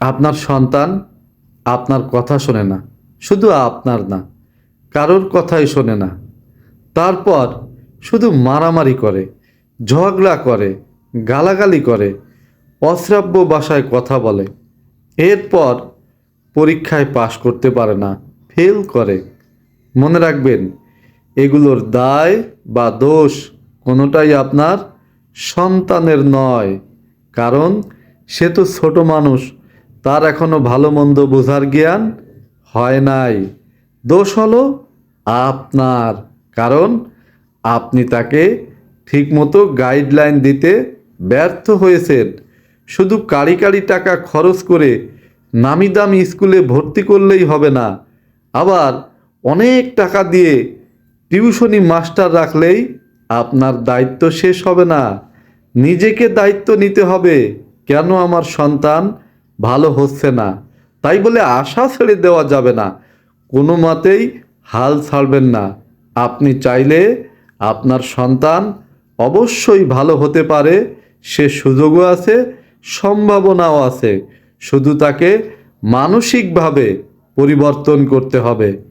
আপনার সন্তান আপনার কথা শোনে না, শুধু আপনার না, কারোর কথাই শোনে না। তারপর শুধু মারামারি করে, ঝগড়া করে, গালাগালি করে, অশ্রাব্য ভাষায় কথা বলে। এরপর পরীক্ষায় পাশ করতে পারে না, ফেল করে। মনে রাখবেন, এগুলোর দায় বা দোষ কোনোটাই আপনার সন্তানের নয়, কারণ সে তো ছোট মানুষ তার এখনও ভালো মন্দ বোঝার জ্ঞান হয় নাই। দোষ হলো আপনার, কারণ আপনি তাকে ঠিকমতো গাইডলাইন দিতে ব্যর্থ হয়েছেন। শুধু কারি কারি টাকা খরচ করে নামি দামি স্কুলে ভর্তি করলেই হবে না, আবার অনেক টাকা দিয়ে টিউশনি মাস্টার রাখলেই আপনার দায়িত্ব শেষ হবে না। নিজেকে দায়িত্ব নিতে হবে। কেন আমার সন্তান ভালো হচ্ছে না। তাই বলে আশা ছেড়ে দেওয়া যাবে না। কোনো মতেই হাল ছাড়বেন না। আপনি চাইলে আপনার সন্তান অবশ্যই ভালো হতে পারে, সে সুযোগও আছে, সম্ভাবনাও আছে। শুধু তাকে মানসিকভাবে পরিবর্তন করতে হবে।